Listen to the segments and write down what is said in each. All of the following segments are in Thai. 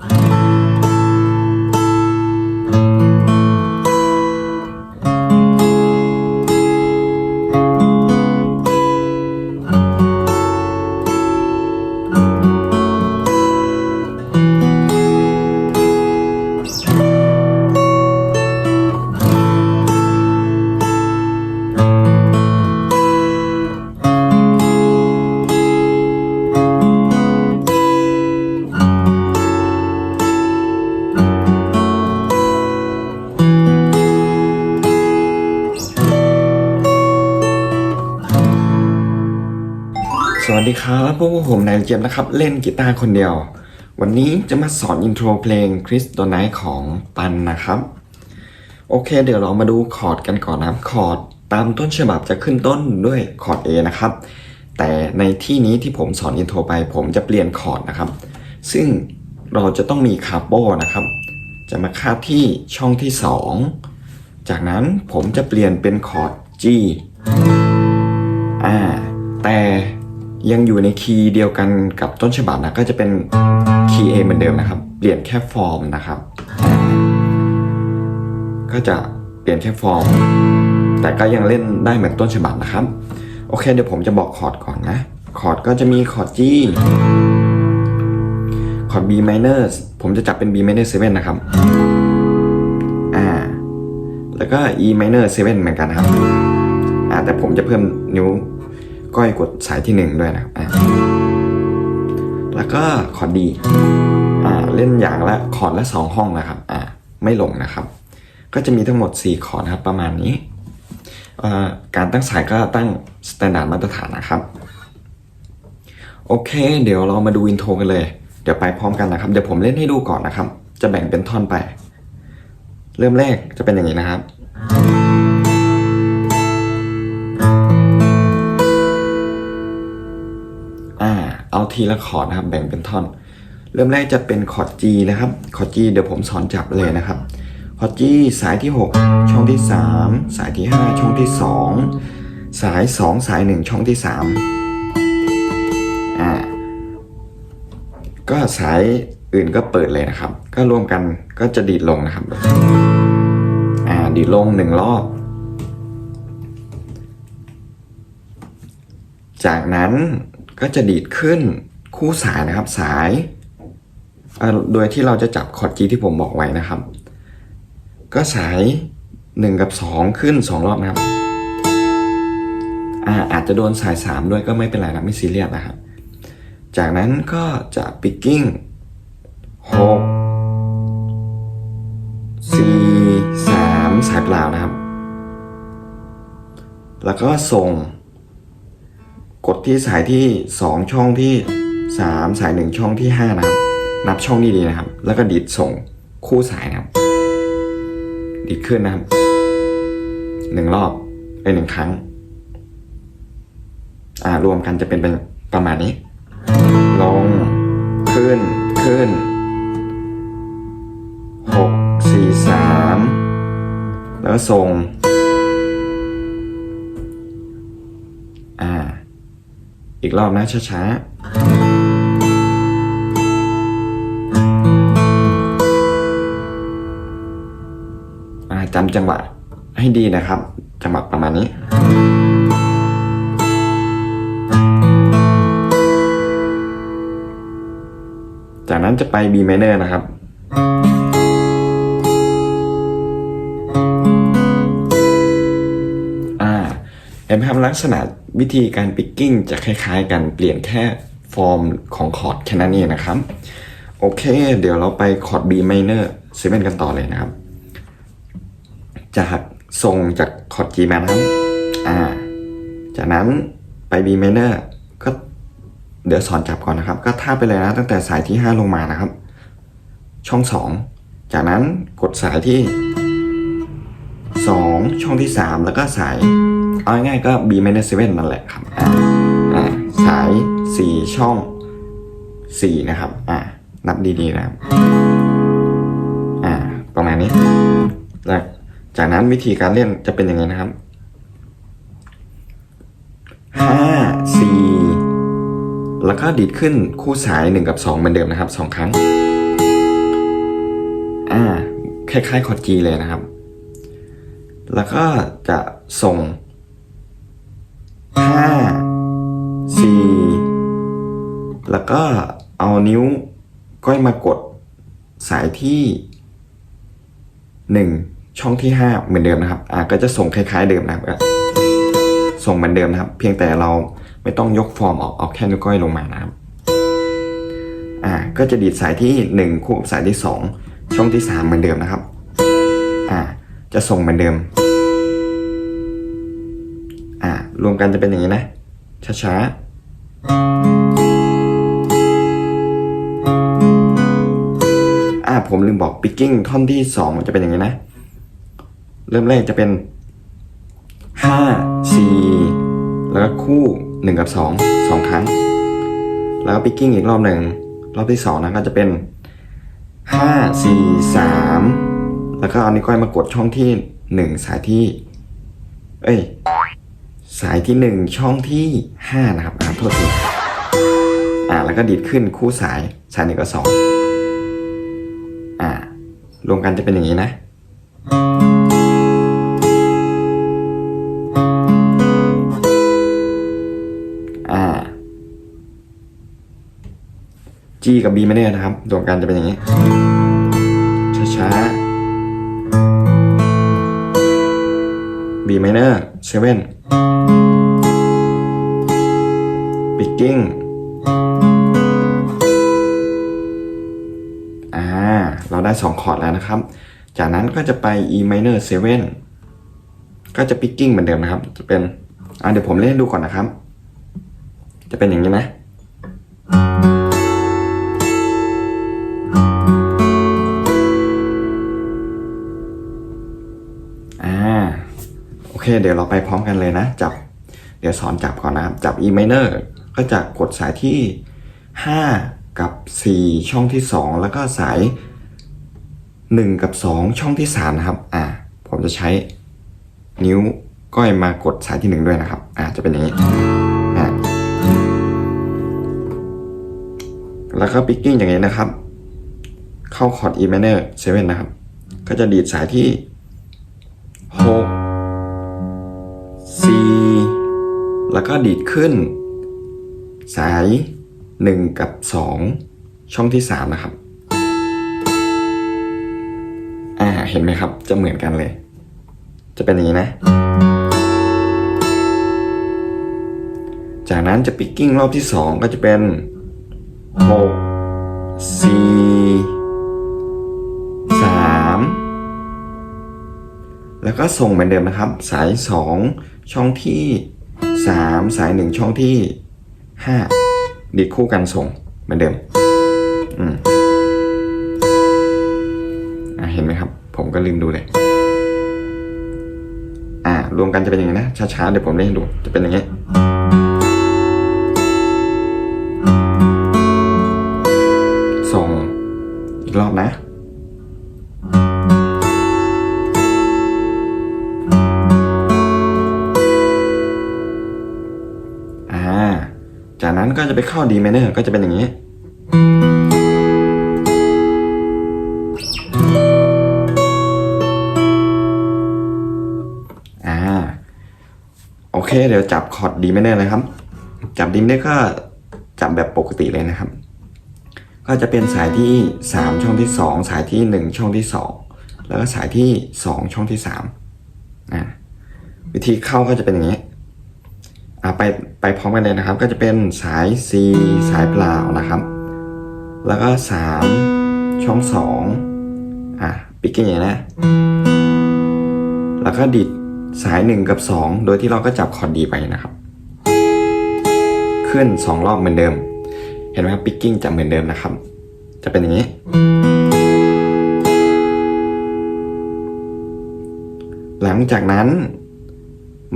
ส ดีครับพวกผมนายเจี๊ยบนะครับ เล่นกีตาร์คนเดียว วันนี้จะมาสอนอินโทรเพลงคริสโ n ไนของปันนะครับ โอเค เดี๋ยวเรามาดูคอร์ดกันก่อนนะครับคอร์ดตามต้นฉบับจะขึ้นต้นด้วยคอร์ด A นะครับ แต่ในที่นี้ที่ผมสอนอินโทรไป ผมจะเปลี่ยนคอร์ดนะครับ ซึ่งเราจะต้องมีคาร์โบนะครับ จะมาคาบที่ช่องที่ 2 จากนั้นผมจะเปลี่ยนเป็นคอร์ด G อ่าแต่ ยังอยู่ในคีย์เดียวกันกับต้นฉบับนะก็จะเป็นคีย์ A เหมือนเดิมนะครับ เปลี่ยนแค่ฟอร์มนะครับ ก็จะเปลี่ยนแค่ฟอร์ม แต่ก็ยังเล่นได้เหมือนต้นฉบับนะครับ โอเค เดี๋ยวผมจะบอกคอร์ดก่อนนะ คอร์ดก็จะมีคอร์ด G คอร์ด B minor ผมจะจับเป็น B minor 7นะครับ อ่า แล้วก็ E minor 7เหมือนกันครับ อ่า แต่ผมจะเพิ่มนิ้ว ก้อยกดสายที่หนึ่งด้วยนะครับแล้วก็คอร์ด D อ่าเล่นอย่างละคอร์ดละสองห้องนะครับอ่าไม่ลงนะครับ ก็จะมีทั้งหมด 4 คอร์ดครับประมาณนี้ การตั้งสายก็ตั้งสแตนดาร์ดมาตรฐานนะครับ โอเค เดี๋ยวเรามาดูอินโทรกันเลย เดี๋ยวไปพร้อมกันนะครับ เดี๋ยวผมเล่นให้ดูก่อนนะครับ จะแบ่งเป็นท่อนไป เริ่มแรกจะเป็นอย่างนี้นะครับาเอาทีละคอร์ดนะครับแบ่งเป็นท่อน เริ่มแรกจะเป็นคอร์ด G นะครับคอร์ด G เดี๋ยวผมสอนจับเลยนะครับคอร์ด G สายที่ 6 ช่องที่ 3 สายที่ 5 ช่องที่ 2 สาย 2 สาย 1 ช่องที่3อ่าก็สายอื่นก็เปิดเลยนะครับ ก็รวมกันก็จะดีดลงนะครับอ่าดีดลงหนึ่งรอบ จากนั้น ก็จะดีดขึ้นคู่สายนะครับสายโดยที่เราจะจับคอร์ด G ที่ผมบอกไว้นะครับ ก็สาย 1 กับ 2 ขึ้น 2 รอบนะครับอาอาจจะโดนสาย 3 ด้วยก็ไม่เป็นไรนะไม่ซีเรียสนะครับ จากนั้นก็จะปิกกิ้งหกสี่สามสายเปล่านะครับ แล้วก็ส่ง กดที่สายที่ 2 ช่องที่ 3 สาย 1 ช่องที่ 5 นะครับ นับช่องนี้ดีนะครับ แล้วก็ดีดส่งคู่สายนะครับ ดีดขึ้นนะครับหนึ่งรอบไปหนึ่งครั้ง อ่ารวมกันจะเป็นเป็นประมาณนี้ ลง ขึ้น ขึ้นหกสี่สามแล้วส่ง อีกรอบนะช้าๆจำจังหวะให้ดีนะครับ จังหวะประมาณนี้จากนั้นจะไป B minor นะครับ เห็นไหมครับลักษณะวิธีการปิกกิ้งจะคล้ายๆ กันเปลี่ยนแค่ฟอร์มของคอร์ดแค่นั้นเองนะครับ โอเค เดี๋ยวเราไปคอร์ด B minor 7กันต่อเลยนะครับจากส่งจากคอร์ด G มานะครับอ่า จากนั้นไป B minor ก็เดี๋ยวสอนจับก่อนนะครับ ก็ท่าไปเลยนะ ตั้งแต่สายที่ 5 ลงมานะครับ ช่อง 2 จากนั้นกดสายที่ 2 ช่องที่ 3 แล้วก็สาย เอาง่ายๆก็ B minor 7นั่นแหละครับอ่าอ่าสาย 4 ช่อง 4 นะครับ อ่านับดีๆนะครับอ่าประมาณนี้แล้วจากนั้นวิธีการเล่นจะเป็นย่างนี้นะครับห้าสี่แล้วก็ดีดขึ้นคู่สาย1กับ2เหมือนเดิมนะครับ2ครั้ง อ่าคล้ายๆคอร์ด G เลยนะครับ แล้วก็จะส่ง ห้าสี่แล้วก็เอานิ้วก้อยมากดสายที่หนึ่งช่องที่ห้าเหมือนเดิมนะครับ อ่าก็จะส่งคล้ายๆเดิมนะครับ ส่งเหมือนเดิมนะครับ เพียงแต่เราไม่ต้องยกฟอร์มออกเอาแค่นิ้วก้อยลงมานะครับ อ่าก็จะดีดสายที่หนึ่งคู่กับสายที่สองช่องที่สามเหมือนเดิมนะครับ อ่าจะส่งเหมือนเดิม อ่ารวมกันจะเป็นอย่างนี้นะ ช้าๆอ่าผมลืมบอกปิกกิ้งท่อนที่สองจะเป็นอย่างนี้นะ เริ่มแรกจะเป็นห้าสี่แล้วก็คู่หนึ่งกับสองสองครั้ง แล้วก็ปิกกิ้งอีกรอบหนึ่งรอบที่สองนะก็จะเป็นห้าสี่สามแล้วก็เอานิ้วก้อยมากดช่องที่หนึ่งสายที่ เอ้ย สายที่หนึ่งช่องที่ห้านะครับอ่าโทษทีอ่าแล้วก็ดีดขึ้นคู่สายสายหนึ่งกับสองอ่ารวมกันจะเป็นอย่างนี้นะ อ่า G กับ B ไม่แน่นะครับรวมกันจะเป็นอย่างนี้ ช้าๆ B minor 7 picking อ่าเราได้ 2 คอร์ดแล้วนะครับ จากนั้นก็จะไป E minor 7 ก็จะ picking เหมือนเดิมนะครับ จะเป็นอ่าเดี๋ยวผมเล่นให้ดูก่อนนะครับ จะเป็นอย่างนี้นะอ่าโอเค เดี๋ยวเราไปพร้อมกันเลยนะ จับ เดี๋ยวสอนจับก่อนนะครับ จับ E minor ก็จะกดสายที่ 5 กับ 4 ช่องที่ 2 แล้วก็สาย 1 กับ 2 ช่องที่ 3 นะครับ อ่า ผมจะใช้นิ้วก้อยมากดสายที่ 1 ด้วยนะครับ อ่า จะเป็นอย่างนี้อ่าแล้วก็ปิกกิ้งอย่างนี้นะครับ เข้าคอร์ด E minor 7 นะครับ ก็จะดีดสายที่หกสี่แล้วก็ดีดขึ้น สายหนึ่งกับสองช่องที่สามนะครับ อ่า เห็นไหมครับ จะเหมือนกันเลย จะเป็นอย่างนี้นะ จากนั้นจะปิกกิ้งรอบที่สองก็จะเป็นหกสี่สามแล้วก็ส่งเหมือนเดิมนะครับ สาย2ช่องที่3สาย1ช่องที่ 5 ดีดคู่กันส่งเหมือนเดิมอืมอะเห็นไหมครับ ผมก็ลืมดูเลย อ่ารวมกันจะเป็นอย่างนี้นะ ช้าๆ เดี๋ยวผมเล่นให้ดู จะเป็นอย่างนี้ส่งอีกรอบนะ ก็จะไปเข้า D minor ก็จะเป็นอย่างนี้ อ่า โอเค เดี๋ยวจับคอร์ด D minor เลยครับ จับ D minor ก็จับแบบปกติเลยนะครับ ก็จะเป็นสายที่ 3 ช่องที่ 2 สายที่ 1 ช่องที่ 2 แล้วก็สายที่ 2 ช่องที่3อ่าวิธีเข้าก็จะเป็นอย่างนี้ ไปไปพร้อมกันเลยนะครับ ก็จะเป็นสาย C สายเปล่านะครับ แล้วก็ 3 ช่อง2อะปิกกิ้งอย่างนี้นะแล้วก็ดิดสาย 1 กับ 2 โดยที่เราก็จับคอร์ดดีไปนะครับ ขึ้น 2 รอบเหมือนเดิม เห็นไหมครับปิกกิ้งจะเหมือนเดิมนะครับ จะเป็นอย่างนี้ หลังจากนั้น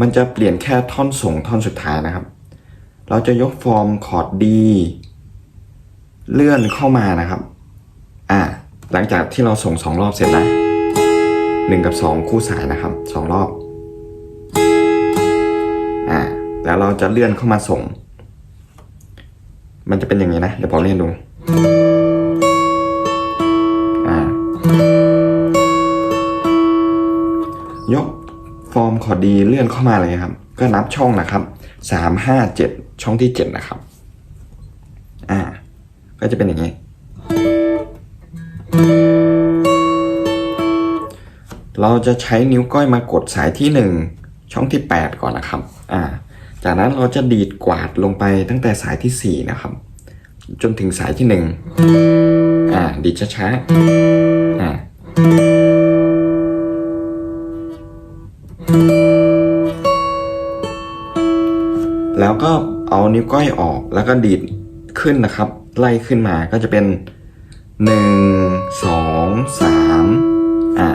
มันจะเปลี่ยนแค่ท่อนส่งท่อนสุดท้ายนะครับ เราจะยกฟอร์มคอร์ดดีเลื่อนเข้ามานะครับ อ่า หลังจากที่เราส่งสองรอบเสร็จนะหนึ่งกับสองคู่สายนะครับสองรอบ อ่า แล้วเราจะเลื่อนเข้ามาส่ง มันจะเป็นอย่างนี้นะ เดี๋ยวผมเล่นดู ฟอร์มคอดดีเลื่อนเข้ามาเลยครับ ก็นับช่องนะครับสามห้าเจ็ดช่องที่เจ็ดนะครับ อ่า ก็จะเป็นอย่างนี้ เราจะใช้นิ้วก้อยมากดสายที่หนึ่งช่องที่แปดก่อนนะครับ อ่า จากนั้นเราจะดีดกวาดลงไปตั้งแต่สายที่สี่นะครับ จนถึงสายที่หนึ่งอ่า ดีดช้าๆอ่า แล้วก็เอานิ้วก้อยออกแล้วก็ดีดขึ้นนะครับ ไล่ขึ้นมาก็จะเป็นหนึ่งสองสามอ่า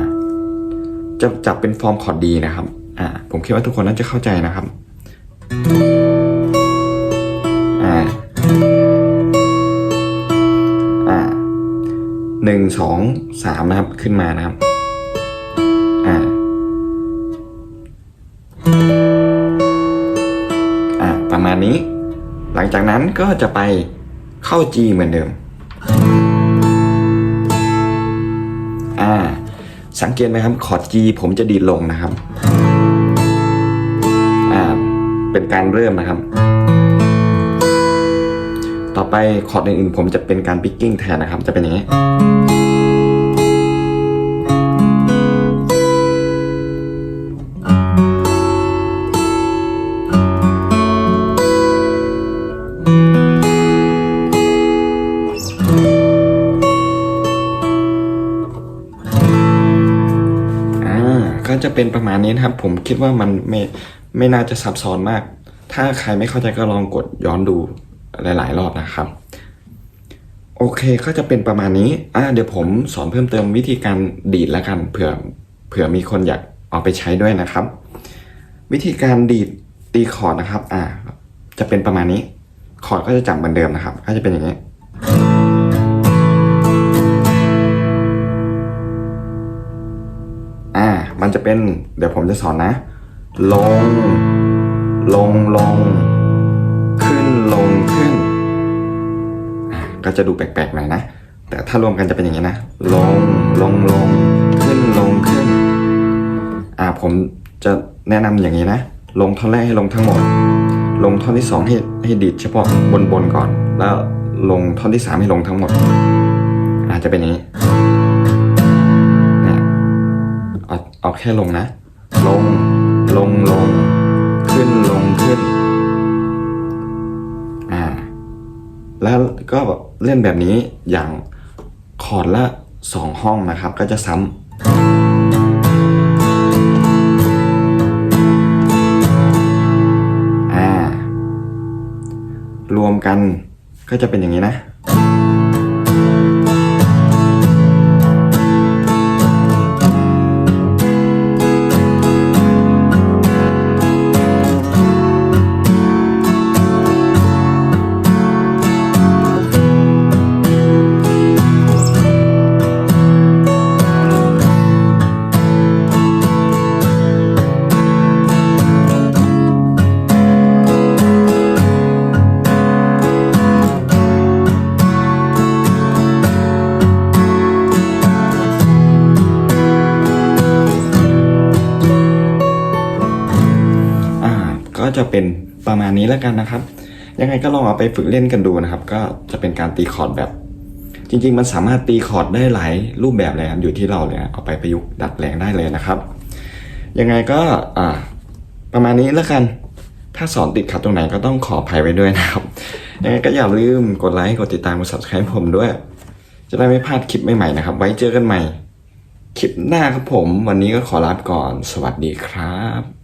จะจับเป็นฟอร์มคอร์ดดีนะครับอ่าผมคิดว่าทุกคนน่าจะเข้าใจนะครับอ่าอ่าหนึ่งสองสามนะครับขึ้นมานะครับ งจากนั้นก็จะไปเข้า G เหมือนเดิม อ่า สังเกตไหมครับ คอร์ด G ผมจะดีดลงนะครับ อ่า เป็นการเริ่มนะครับ ต่อไปคอร์ดอื่นๆผมจะเป็นการปิกกิ้งแทนนะครับ จะเป็นอย่างนี้ เป็นประมาณนี้นะครับ ผมคิดว่ามันไม่ไม่น่าจะซับซ้อนมาก ถ้าใครไม่เข้าใจก็ลองกดย้อนดูหลาย ๆ รอบนะครับ โอเคก็จะเป็นประมาณนี้อ่าเดี๋ยวผมสอนเพิ่มเติมวิธีการดีดแล้วกันเผื่อเผื่อมีคนอยากเอาไปใช้ด้วยนะครับ วิธีการดีดตีคอร์ดนะครับ อ่า จะเป็นประมาณนี้คอร์ดก็จะจับเหมือนเดิมนะครับ ก็จะเป็นอย่างนี้ มันจะเป็นเดี๋ยวผมจะสอนนะ ลง ลงลง ขึ้นลงขึ้น ก็จะดูแปลกๆหน่อยนะ แต่ถ้ารวมกันจะเป็นอย่างนี้นะ ลงลงลง ขึ้นลงขึ้น อ่าผมจะแนะนำอย่างนี้นะ ลงท่อนแรกให้ลงทั้งหมด ลงท่อนที่สองให้ให้ดีดเฉพาะบนบนก่อน แล้วลงท่อนที่สามให้ลงทั้งหมด อาจจะเป็นอย่างนี้ เอาแค่ลงนะ ลง ลง ลง ขึ้น ลง ขึ้น อ่า แล้วก็แบบเล่นแบบนี้อย่างคอร์ดละสองห้องนะครับ ก็จะซ้ำอ่า รวมกันก็จะเป็นอย่างนี้นะ นี้แล้วกันนะครับ ยังไงก็ลองเอาไปฝึกเล่นกันดูนะครับ ก็จะเป็นการตีคอร์ดแบบ จริง ๆ มันสามารถตีคอร์ดได้หลายรูปแบบเลยครับอยู่ที่เราเลยนะเอาไปประยุกต์ดัดแปลงได้เลยนะครับ ยังไงก็ประมาณนี้แล้วกัน ถ้าสอนติดขัดตรงไหนก็ต้องขออภัยไว้ด้วยนะครับยังไงก็อย่าลืมกดไลค์กดติดตามกด subscribe ผมด้วย จะได้ไม่พลาดคลิปใหม่ๆนะครับ ไว้เจอกันใหม่คลิปหน้าครับผม วันนี้ก็ขอลาไปก่อน สวัสดีครับ